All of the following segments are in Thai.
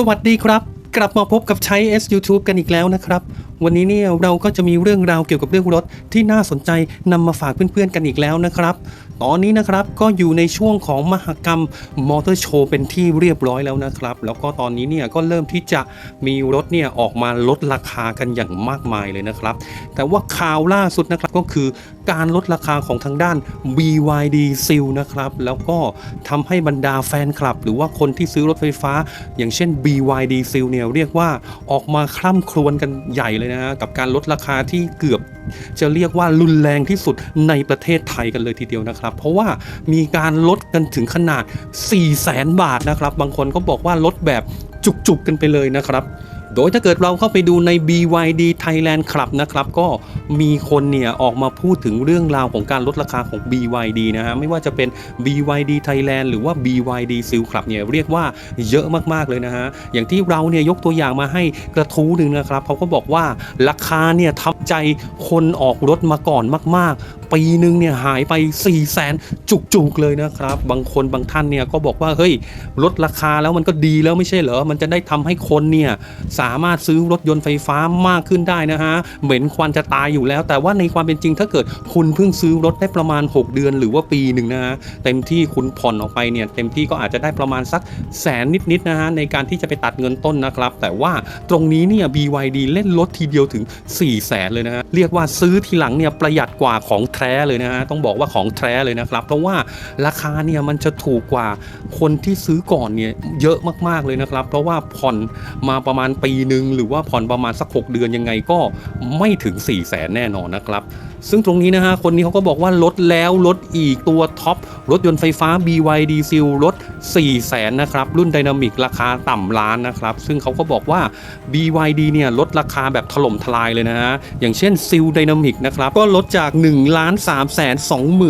สวัสดีครับ กลับมาพบกับใช้ S YouTube กันอีกแล้วนะครับ วันนี้เนี่ยเราก็จะมีเรื่องราวเกี่ยวกับเรื่องรถที่น่าสนใจนำมาฝากเพื่อนๆกันอีกแล้วนะครับ ตอนนี้นะครับก็อยู่ในช่วงของมหกรรมมอเตอร์โชว์เป็นที่เรียบร้อยแล้วนะครับ แล้วก็ตอนนี้เนี่ยก็เริ่มที่จะมีรถเนี่ยออกมาลดราคากันอย่างมากมายเลยนะครับ แต่ว่าข่าวล่าสุดนะครับก็คือการลดราคาของทางด้าน BYD Seal นะครับแล้วก็ทำให้บรรดาแฟนคลับ หรือว่าคนที่ซื้อรถไฟฟ้า อย่างเช่น BYD Seal เนี่ยเรียกว่าออกมาคร่ำครวญกันใหญ่เลยนะกับการลดราคาที่เกือบ จะเรียกว่ารุนแรงที่สุดในประเทศไทยกันเลยทีเดียวนะครับ เพราะว่ามีการลดกันถึงขนาด 4 0 0แสนบาทนะครับ บางคนก็บอกว่าลดแบบจุกๆกันไปเลยนะครับ โดยถ้าเกิดเราเข้าไปดูใน BYD Thailand Club นะครับ ก็มีคนเนี่ยออกมาพูดถึงเรื่องราวของการลดราคาของ BYD นะฮะ ไม่ว่าจะเป็น BYD Thailand หรือว่า BYD Seal Club เนี่ยเรียกว่าเยอะมาก ๆ เลยนะฮะ อย่างที่เราเนี่ยยกตัวอย่างมาให้กระทู้หนึ่งนะครับเขาก็บอกว่าราคาเนี่ยทับใจคนออกรถมาก่อนมาก ๆ ปีหนึ่งเนี่ยหายไป 4 0 0แสนจุกๆเลยนะครับ บางคนบางท่านเนี่ยก็บอกว่าเฮ้ยลดราคาแล้วมันก็ดีแล้วไม่ใช่เหรอ มันจะได้ทำให้คนเนี่ยสามารถซื้อรถยนต์ไฟฟ้ามากขึ้นได้นะฮะ เหม็นควันจะตายอยู่แล้ว แต่ว่าในความเป็นจริงถ้าเกิดคุณเพิ่งซื้อรถได้ประมาณ 6 เดือนหรือว่าปีหนึ่งนะฮะเต็มที่คุณผ่อนออกไปเนี่ยเต็มที่ก็อาจจะได้ประมาณสักแสนนิดๆนะฮะในการที่จะไปตัดเงินต้นนะครับ แต่ว่าตรงนี้เนี่ย BYD เล่นลดทีเดียวถึง 4 0 0แสนเลยนะฮะเรียกว่าซื้อทีหลังเนี่ยประหยัดกว่าของแท้เลยนะฮะต้องบอกว่าของแท้เลยนะครับ เพราะว่าราคาเนี่ยมันจะถูกกว่าคนที่ซื้อก่อนเนี่ยเยอะมากๆเลยนะครับ เพราะว่าผ่อนมาประมาณปีหนึ่งหรือว่าผ่อนประมาณสัก 6 เดือนยังไงก็ไม่ถึง4ี่แสนแน่นอนนะครับ ซึ่งตรงนี้นะฮะคนนี้เขาก็บอกว่าลดแล้วลดอีกตัวท็อปรถยนต์ไฟฟ้า BYD ซิลลด 4 0 0แสนนะครับ รุ่นไดนามิกราคาต่ำล้านนะครับ ซึ่งเขาก็บอกว่า BYD เนี่ยลดราคาแบบถล่มทลายเลยนะฮะ อย่างเช่นซิลไดนามิกนะครับ ก็ลดจาก1ล้าน3แสน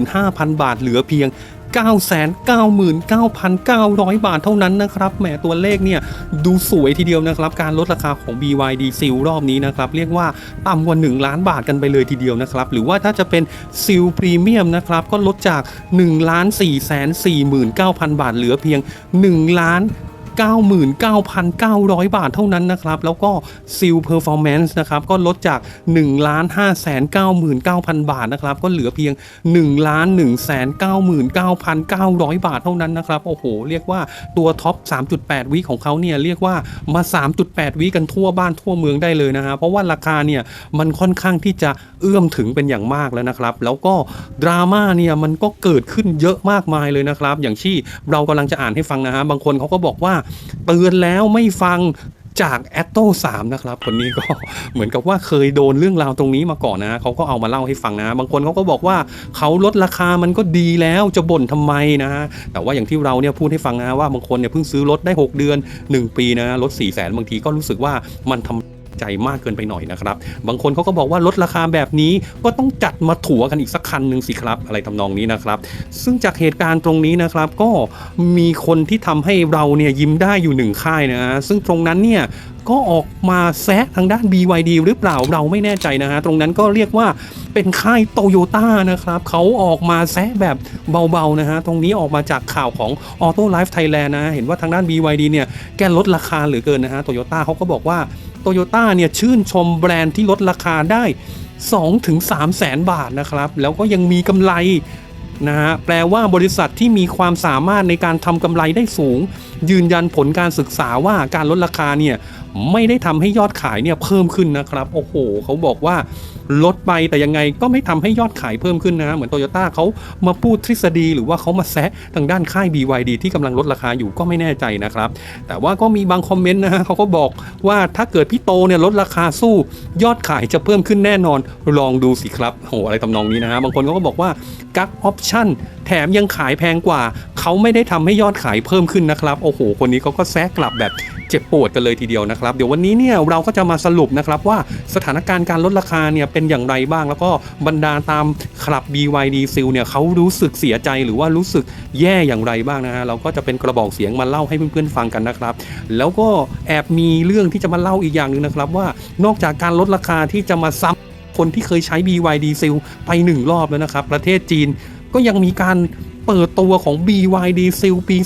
25,000 บาทเหลือเพียง 999,900 บาทเท่านั้นนะครับแหมตัวเลขเนี่ยดูสวยทีเดียวนะครับ การลดราคาของ BYD Seal รอบนี้นะครับ เรียกว่าต่ำกว่า 1 ล้านบาทกันไปเลยทีเดียวนะครับ หรือว่าถ้าจะเป็น Seal Premium นะครับ ก็ลดจาก1ล้าน4 4 9 0 0 0 บาทเหลือเพียง1ล้าน 99,900 บาทเท่านั้นนะครับ แล้วก็ Seal Performance นะครับ ก็ลดจาก1ล้าน599,000 บาทนะครับ ก็เหลือเพียง1ล้าน199,900 บาทเท่านั้นนะครับ โอ้โห เรียกว่าตัวท็อป 3.8 วิของเขาเนี่ยเรียกว่ามา 3.8 วิกันทั่วบ้านทั่วเมืองได้เลยนะฮะ เพราะว่าราคาเนี่ยมันค่อนข้างที่จะเอื้อมถึงเป็นอย่างมากแล้วนะครับ แล้วก็ดราม่าเนี่ยมันก็เกิดขึ้นเยอะมากมายเลยนะครับ อย่างที่เรากำลังจะอ่านให้ฟังนะฮะ บางคนเขาก็บอกว่าเตือนแล้วไม่ฟังจากแอตโต้3นะครับคนนี้ก็เหมือนกับว่าเคยโดนเรื่องราวตรงนี้มาก่อนนะเขาก็เอามาเล่าให้ฟังนะ บางคนเขาก็บอกว่าเขาลดราคามันก็ดีแล้วจะบ่นทำไมนะฮะแต่ว่าอย่างที่เราเนี่ยพูดให้ฟังนะว่าบางคนเนี่ยเพิ่งซื้อรถได้ 6 เดือน 1 ปีนะรถ4ี่แสนบางทีก็รู้สึกว่ามันทำ ใจมากเกินไปหน่อยนะครับ บางคนเขาก็บอกว่าลดราคาแบบนี้ก็ต้องจัดมาถัวกันอีกสักคันหนึ่งสิครับ อะไรทำนองนี้นะครับ ซึ่งจากเหตุการณ์ตรงนี้นะครับ ก็มีคนที่ทำให้เราเนี่ยยิ้มได้อยู่หนึ่งค่ายนะฮะซึ่งตรงนั้นเนี่ยก็ออกมาแซะทางด้าน BYD หรือเปล่าเราไม่แน่ใจนะฮะ ตรงนั้นก็เรียกว่าเป็นค่ายโตโยต้านะครับ เขาออกมาแซะแบบเบาๆนะฮะ ตรงนี้ออกมาจากข่าวของ Auto Life Thailand นะ เห็นว่าทางด้าน BYD เนี่ย แกลดราคาเหลือเกินนะฮะโตโยต้าเขาก็บอกว่า โตโยต้าเนี่ยชื่นชมแบรนด์ที่ลดราคาได้ 2-3ถึง3แสนบาทนะครับ แล้วก็ยังมีกำไร นะฮะแปลว่าบริษัทที่มีความสามารถในการทำกำไรได้สูง ยืนยันผลการศึกษาว่าการลดราคาเนี่ยไม่ได้ทำให้ยอดขายเนี่ยเพิ่มขึ้นนะครับโอ้โหเขาบอกว่าลดไปแต่ยังไงก็ไม่ทำให้ยอดขายเพิ่มขึ้นนะ เหมือนโตโยต้าเขามาพูดทฤษฎีหรือว่าเขามาแซะทางด้านค่าย BYD ที่กำลังลดราคาอยู่ก็ไม่แน่ใจนะครับ แต่ว่าก็มีบางคอมเมนต์นะฮะเขาก็บอกว่าถ้าเกิดพี่โตเนี่ยลดราคาสู้ ยอดขายจะเพิ่มขึ้นแน่นอนลองดูสิครับโหอะไรทำนองนี้นะฮะบางคนเขาก็บอกว่ากักออปชั่น แถมยังขายแพงกว่า เขาไม่ได้ทำให้ยอดขายเพิ่มขึ้นนะครับโอ้โห คนนี้เขาก็แซะกลับแบบเจ็บปวดกันเลยทีเดียวนะครับ เดี๋ยววันนี้เนี่ยเราก็จะมาสรุปนะครับว่าสถานการณ์การลดราคาเนี่ยเป็นอย่างไรบ้าง แล้วก็บรรดาตามคลับ BYD Seal เนี่ยเขารู้สึกเสียใจหรือว่ารู้สึกแย่อย่างไรบ้างนะฮะเราก็จะเป็นกระบอกเสียงมาเล่าให้เพื่อนๆฟังกันนะครับ แล้วก็แอบมีเรื่องที่จะมาเล่าอีกอย่างหนึ่งนะครับ ว่านอกจากการลดราคาที่จะมาซ้ำคนที่เคยใช้ BYD Seal ไปหนึ่งรอบแล้วนะครับ ประเทศจีน ก็ยังมีการเปิดตัวของ BYD Seal ปี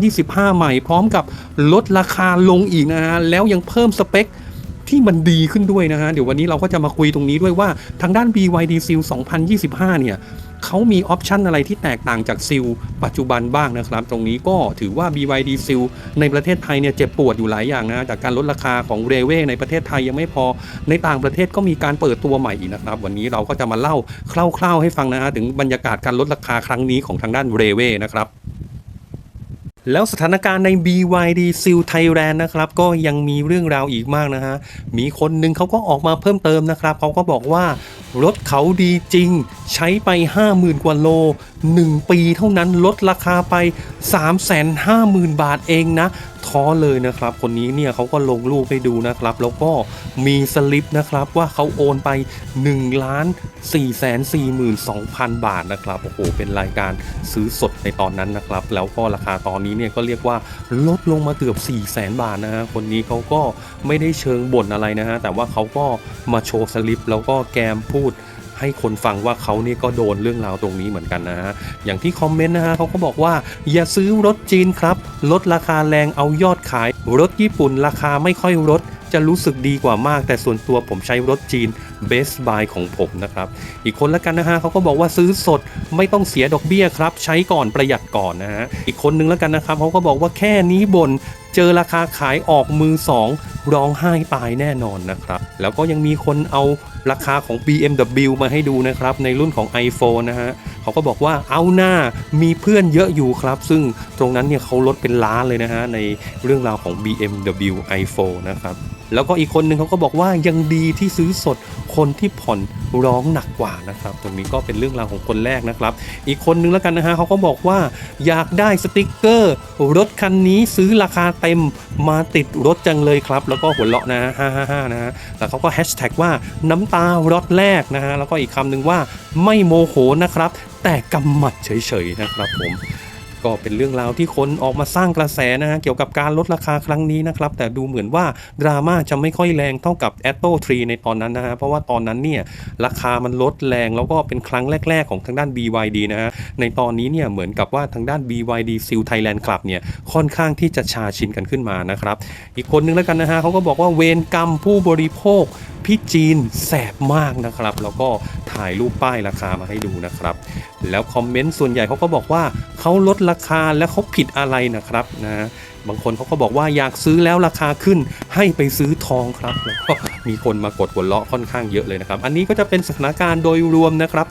2025 ใหม่ พร้อมกับลดราคาลงอีกนะฮะ แล้วยังเพิ่มสเปคที่มันดีขึ้นด้วยนะฮะ เดี๋ยววันนี้เราก็จะมาคุยตรงนี้ด้วยว่าทางด้าน BYD Seal 2025 เนี่ย เขามีออปชันอะไรที่แตกต่างจากซิลปัจจุบันบ้างนะครับ ตรงนี้ก็ถือว่า BYD ซิลในประเทศไทยเนี่ยเจ็บปวดอยู่หลายอย่างนะจากการลดราคาของเรเวในประเทศไทยยังไม่พอในต่างประเทศก็มีการเปิดตัวใหม่อีกนะครับ วันนี้เราก็จะมาเล่าคร่าวๆให้ฟังนะฮะถึงบรรยากาศการลดราคาครั้งนี้ของทางด้านเรเวนะครับ แล้วสถานการณ์ใน BYD ซิลไทยแลนด์นะครับ ก็ยังมีเรื่องราวอีกมากนะฮะ มีคนหนึ่งเขาก็ออกมาเพิ่มเติมนะครับ เขาก็บอกว่ารถเขาดีจริง ใช้ไป 50,000 กว่าโล 1 ปีเท่านั้นลดราคาไป 350,000 บาทเองนะ ท้อเลยนะครับ คนนี้เนี่ยเขาก็ลงรูปให้ดูนะครับ แล้วก็มีสลิปนะครับว่าเขาโอนไป1ล้าน4 4 2 0 0 0 บาทนะครับโอ้โหเป็นรายการซื้อสดในตอนนั้นนะครับ แล้วก็ราคาตอนนี้เนี่ยก็เรียกว่าลดลงมาเกือบ4 0 0แสนบาทนะฮะคนนี้เขาก็ไม่ได้เชิงบ่นอะไรนะฮะแต่ว่าเขาก็มาโชว์สลิปแล้วก็แกมพูด ให้คนฟังว่าเขานี่ก็โดนเรื่องราวตรงนี้เหมือนกันนะฮะอย่างที่คอมเมนต์นะฮะเขาก็บอกว่า อย่าซื้อรถจีนครับ ลดราคาแรงเอายอดขาย รถญี่ปุ่นราคาไม่ค่อยลดจะรู้สึกดีกว่ามาก แต่ส่วนตัวผมใช้รถจีน Best Buy ของผมนะครับ อีกคนละกันนะฮะเขาก็บอกว่าซื้อสดไม่ต้องเสียดอกเบี้ยครับ ใช้ก่อนประหยัดก่อนนะฮะอีกคนนึงแล้วกันนะครับเขาก็บอกว่าแค่นี้บนเจอราคาขายออกมือสองร้องไห้ตายแน่นอนนะครับ แล้วก็ยังมีคนเอาราคาของ BMW มาให้ดูนะครับ ในรุ่นของ iPhone นะฮะเขาก็บอกว่าเอาหน้ามีเพื่อนเยอะอยู่ครับ ซึ่งตรงนั้นเนี่ยเขาลดเป็นล้านเลยนะฮะในเรื่องราวของ BMW iPhone นะครับ แล้วก็อีกคนหนึ่งเขาก็บอกว่ายังดีที่ซื้อสดคนที่ผ่อนร้องหนักกว่านะครับ ตรงนี้ก็เป็นเรื่องราวของคนแรกนะครับ อีกคนนึงแล้วกันนะฮะเขาก็บอกว่าอยากได้สติกเกอร์ รถคันนี้ซื้อราคาเต็มมาติดรถจังเลยครับ แล้วก็หัวเราะนะฮะ555นะฮะแล้วเขาก็แฮชแท็กว่าน้ำตารถแรกนะฮะแล้วก็อีกคำหนึ่งว่าไม่โมโหนะครับ แต่กำหมัดเฉยๆนะครับผม ก็เป็นเรื่องราวที่คนออกมาสร้างกระแสนะฮะเกี่ยวกับการลดราคาครั้งนี้นะครับแต่ดูเหมือนว่าดราม่าจะไม่ค่อยแรงเท่ากับ a t t o 3 ในตอนนั้นนะฮะเพราะว่าตอนนั้นเนี่ยราคามันลดแรงแล้วก็เป็นครั้งแรก ๆ ของทางด้าน BYD นะฮะในตอนนี้เนี่ยเหมือนกับว่าทางด้าน BYD Seal Thailand Club เนี่ยค่อนข้างที่จะชาชินกันขึ้นมานะครับอีกคนนึงแล้วกันนะฮะเขาก็บอกว่าเวรกรรมผู้บริโภค พี่จีนแสบมากนะครับ แล้วก็ถ่ายรูปป้ายราคามาให้ดูนะครับ แล้วคอมเมนต์ส่วนใหญ่เขาก็บอกว่าเขาลดราคาและเขาผิดอะไรนะครับนะบางคนเขาก็บอกว่าอยากซื้อแล้วราคาขึ้นให้ไปซื้อทองครับแล้วก็มีคนมากดหัวเราะค่อนข้างเยอะเลยนะครับ อันนี้ก็จะเป็นสถานการณ์โดยรวมนะครับ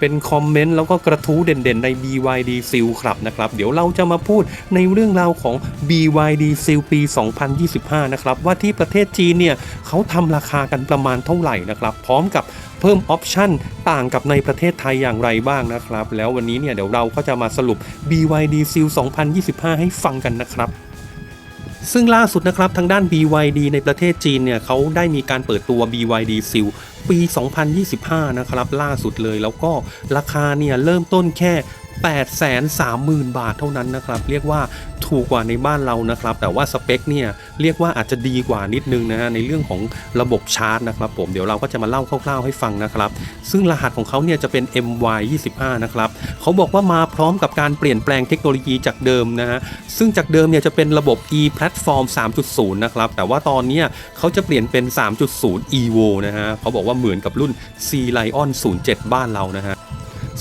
เป็นคอมเมนต์แล้วก็กระทู้เด่นๆใน BYD Seal ครับนะครับ เดี๋ยวเราจะมาพูดในเรื่องราวของ BYD Seal ปี 2025 นะครับ ว่าที่ประเทศจีนเนี่ยเขาทำราคากันประมาณเท่าไหร่นะครับ พร้อมกับเพิ่มออปชันต่างกับในประเทศไทยอย่างไรบ้างนะครับ แล้ววันนี้เนี่ยเดี๋ยวเราก็จะมาสรุป BYD Seal 2025 ให้ฟังกันนะครับซึ่งล่าสุดนะครับทางด้าน BYD ในประเทศจีนเนี่ยเขาได้มีการเปิดตัว BYD Seal ปี 2025 นะครับ ล่าสุดเลยแล้วก็ราคาเนี่ยเริ่มต้นแค่ 830,000 บาทเท่านั้นนะครับ เรียกว่าถูกกว่าในบ้านเรานะครับ แต่ว่าสเปคเนี่ยเรียกว่าอาจจะดีกว่านิดนึงนะฮะในเรื่องของระบบชาร์จนะครับผมเดี๋ยวเราก็จะมาเล่าคร่าวๆให้ฟังนะครับ ซึ่งรหัสของเขาเนี่ยจะเป็น MY25 นะครับเขาบอกว่ามาพร้อมกับการเปลี่ยนแปลงเทคโนโลยีจากเดิมนะฮะซึ่งจากเดิมเนี่ยจะเป็นระบบ e platform 3.0 นะครับ แต่ว่าตอนนี้เขาจะเปลี่ยนเป็น 3.0 evo นะฮะเขาบอกว่าเหมือนกับรุ่น C Lion 07 บ้านเรานะฮะ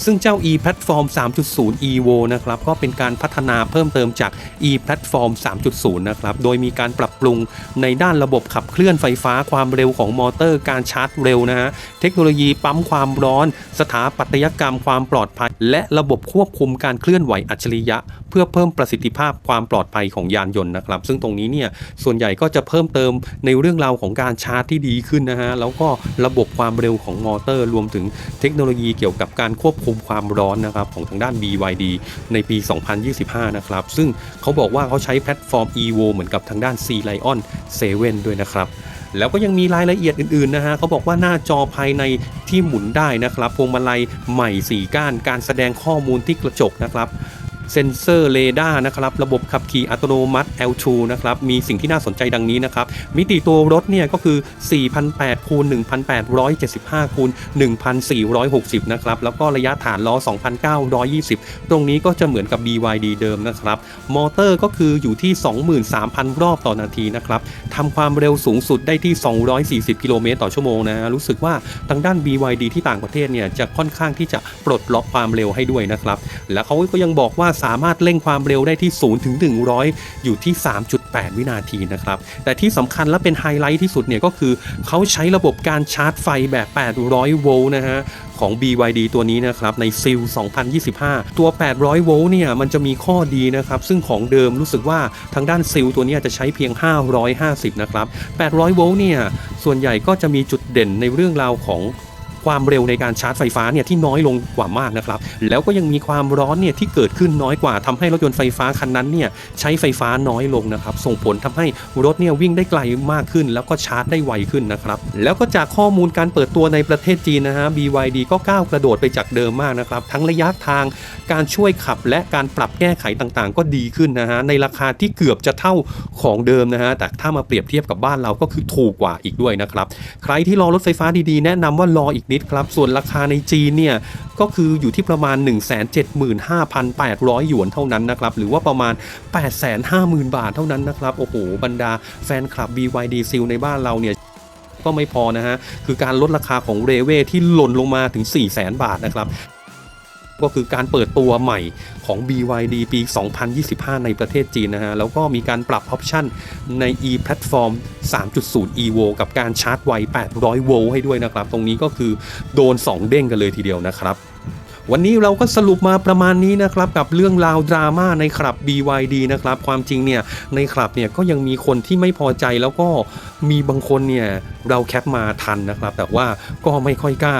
ซึ่งเจ้า e platform 3.0 evo นะครับก็เป็นการพัฒนาเพิ่มเติมจาก e platform 3.0 นะครับโดยมีการปรับปรุงในด้านระบบขับเคลื่อนไฟฟ้าความเร็วของมอเตอร์การชาร์จเร็วนะฮะเทคโนโลยีปั๊มความร้อน สถาปัตยกรรมความปลอดภัย และระบบควบคุมการเคลื่อนไหวอัจฉริยะ เพื่อเพิ่มประสิทธิภาพความปลอดภัยของยานยนต์นะครับ ซึ่งตรงนี้เนี่ยส่วนใหญ่ก็จะเพิ่มเติมในเรื่องราวของการชาร์จที่ดีขึ้นนะฮะแล้วก็ระบบความเร็วของมอเตอร์ รวมถึงเทคโนโลยีเกี่ยวกับการควบคุมความร้อนนะครับของทางด้าน BYD ในปี 2025 นะครับ ซึ่งเขาบอกว่าเขาใช้แพลตฟอร์ม EVO เหมือนกับทางด้าน C Lion 7 ด้วยนะครับแล้วก็ยังมีรายละเอียดอื่นๆนะฮะเขาบอกว่าหน้าจอภายในที่หมุนได้นะครับพวงมาลัยใหม่4ก้าน การแสดงข้อมูลที่กระจกนะครับ เซ็นเซอร์เรดาร์นะครับ ระบบขับขี่อัตโนมัติ L2 นะครับ มีสิ่งที่น่าสนใจดังนี้นะครับ มิติตัวรถเนี่ยก็คือ 4,800คูณ1,875คูณ1,460 นะครับ แล้วก็ระยะฐานล้อ 2,920 ตรงนี้ก็จะเหมือนกับ BYD เดิมนะครับ มอเตอร์ก็คืออยู่ที่ 23,000 รอบต่อนาทีนะครับทำความเร็วสูงสุดได้ที่ 240 กิโลเมตรต่อชั่วโมงนะ รู้สึกว่าทางด้าน BYD ที่ต่างประเทศเนี่ยจะค่อนข้างที่จะปลดล็อกความเร็วให้ด้วยนะครับ แล้วเขาก็ยังบอกว่าสามารถเร่งความเร็วได้ที่0ถึง100 อยู่ที่ 3.8 วินาทีนะครับ แต่ที่สำคัญและเป็นไฮไลท์ที่สุดเนี่ยก็คือเขาใช้ระบบการชาร์จไฟแบบ 800 โวลต์นะฮะของ BYD ตัวนี้นะครับ ในซิล2025 ตัว 800 โวลต์เนี่ย มันจะมีข้อดีนะครับ ซึ่งของเดิมรู้สึกว่าทางด้านซิลตัวนี้จะใช้เพียง 550 นะครับ 800 โวลต์เนี่ย ส่วนใหญ่ก็จะมีจุดเด่นในเรื่องราวของ ความเร็วในการชาร์จไฟฟ้าเนี่ยที่น้อยลงกว่ามากนะครับ แล้วก็ยังมีความร้อนเนี่ยที่เกิดขึ้นน้อยกว่าทำให้รถยนต์ไฟฟ้าคันนั้นเนี่ยใช้ไฟฟ้าน้อยลงนะครับ ส่งผลทำให้รถเนี่ยวิ่งได้ไกลมากขึ้น แล้วก็ชาร์จได้ไวขึ้นนะครับ แล้วก็จากข้อมูลการเปิดตัวในประเทศจีนนะฮะ BYD ก็ก้าวกระโดดไปจากเดิมมากนะครับ ทั้งระยะทางการช่วยขับและการปรับแก้ไขต่างๆ ก็ดีขึ้นนะฮะในราคาที่เกือบจะเท่าของเดิมนะฮะแต่ถ้ามาเปรียบเทียบกับบ้านเราก็คือถูกกว่าอีกด้วยนะครับใครที่รอรถไฟฟ้าดีๆ แนะนำว่ารออีกนิดครับ ส่วนราคาในจีนเนี่ยก็คืออยู่ที่ประมาณ 175,800 หยวนเท่านั้นนะครับ หรือว่าประมาณ 850,000 บาทเท่านั้นนะครับ โอ้โห บรรดาแฟนคลับ BYD ซิลในบ้านเราเนี่ยก็ไม่พอนะฮะ คือการลดราคาของเรเว่ที่หล่นลงมาถึง 400,000 บาทนะครับ ก็คือการเปิดตัวใหม่ของ BYD ปี 2025 ในประเทศจีนนะฮะ แล้วก็มีการปรับออปชั่นใน e-platform 3.0 evo กับการชาร์จไว 800 โวลต์ให้ด้วยนะครับ ตรงนี้ก็คือโดน 2 เด้งกันเลยทีเดียวนะครับวันนี้เราก็สรุปมาประมาณนี้นะครับ กับเรื่องราวดราม่าในคลับ BYD นะครับ ความจริงเนี่ยในคลับเนี่ยก็ยังมีคนที่ไม่พอใจแล้วก็มีบางคนเนี่ยเราแคปมาทันนะครับ แต่ว่าก็ไม่ค่อยกล้า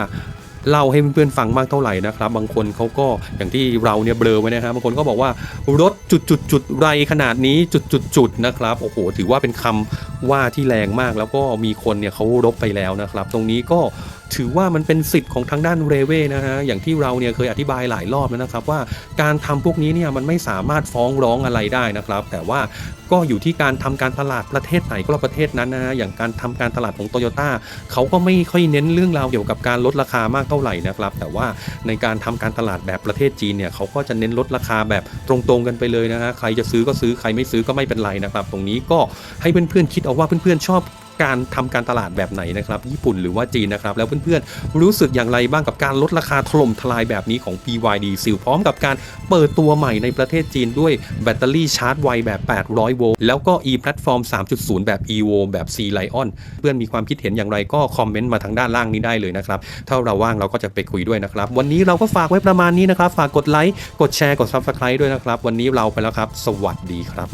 เล่าให้เพื่อนๆฟังมากเท่าไหร่นะครับ บางคนเขาก็อย่างที่เราเนี่ยเบลอไว้นะครับบางคนก็บอกว่ารถจุดจุดจุดๆๆไรขนาดนี้จุดจุดจุดๆๆนะครับโอ้โหถือว่าเป็นคำ ว่าที่แรงมากแล้วก็มีคนเนี่ยเขารบไปแล้วนะครับ ตรงนี้ก็ถือว่ามันเป็นสิทธิ์ของทางด้านเรเว่นะฮะอย่างที่เราเนี่ยเคยอธิบายหลายรอบแล้วนะครับ ว่าการทำพวกนี้เนี่ยมันไม่สามารถฟ้องร้องอะไรได้นะครับ แต่ว่าก็อยู่ที่การทำการตลาดประเทศไหนก็ประเทศนั้นนะฮะอย่างการทำการตลาดของโตโยต้าเขาก็ไม่ค่อยเน้นเรื่องราวเกี่ยวกับการลดราคามากเท่าไหร่นะครับ แต่ว่าในการทำการตลาดแบบประเทศจีนเนี่ยเขาก็จะเน้นลดราคาแบบตรงๆกันไปเลยนะฮะใครจะซื้อก็ซื้อใครไม่ซื้อก็ไม่เป็นไรนะครับ ตรงนี้ก็ให้เพื่อนๆคิดเอาว่าเพื่อนๆชอบการทำการตลาดแบบไหนนะครับ ญี่ปุ่นหรือว่าจีนนะครับ แล้วเพื่อนๆ รู้สึกอย่างไรบ้างกับการลดราคาถล่มทลายแบบนี้ของ BYD ซิลพร้อมกับการเปิดตัวใหม่ในประเทศจีนด้วยแบตเตอรี่ชาร์จไวแบบ 800 โวลต์แล้วก็ e-platform 3.0 แบบ evo แบบ C Lion เพื่อนมีความคิดเห็นอย่างไรก็คอมเมนต์มาทางด้านล่างนี้ได้เลยนะครับ ถ้าเราว่างเราก็จะไปคุยด้วยนะครับ วันนี้เราก็ฝากไว้ประมาณนี้นะครับ ฝากกดไลค์กดแชร์กด Subscribe ด้วยนะครับ วันนี้เราไปแล้วครับ สวัสดีครับ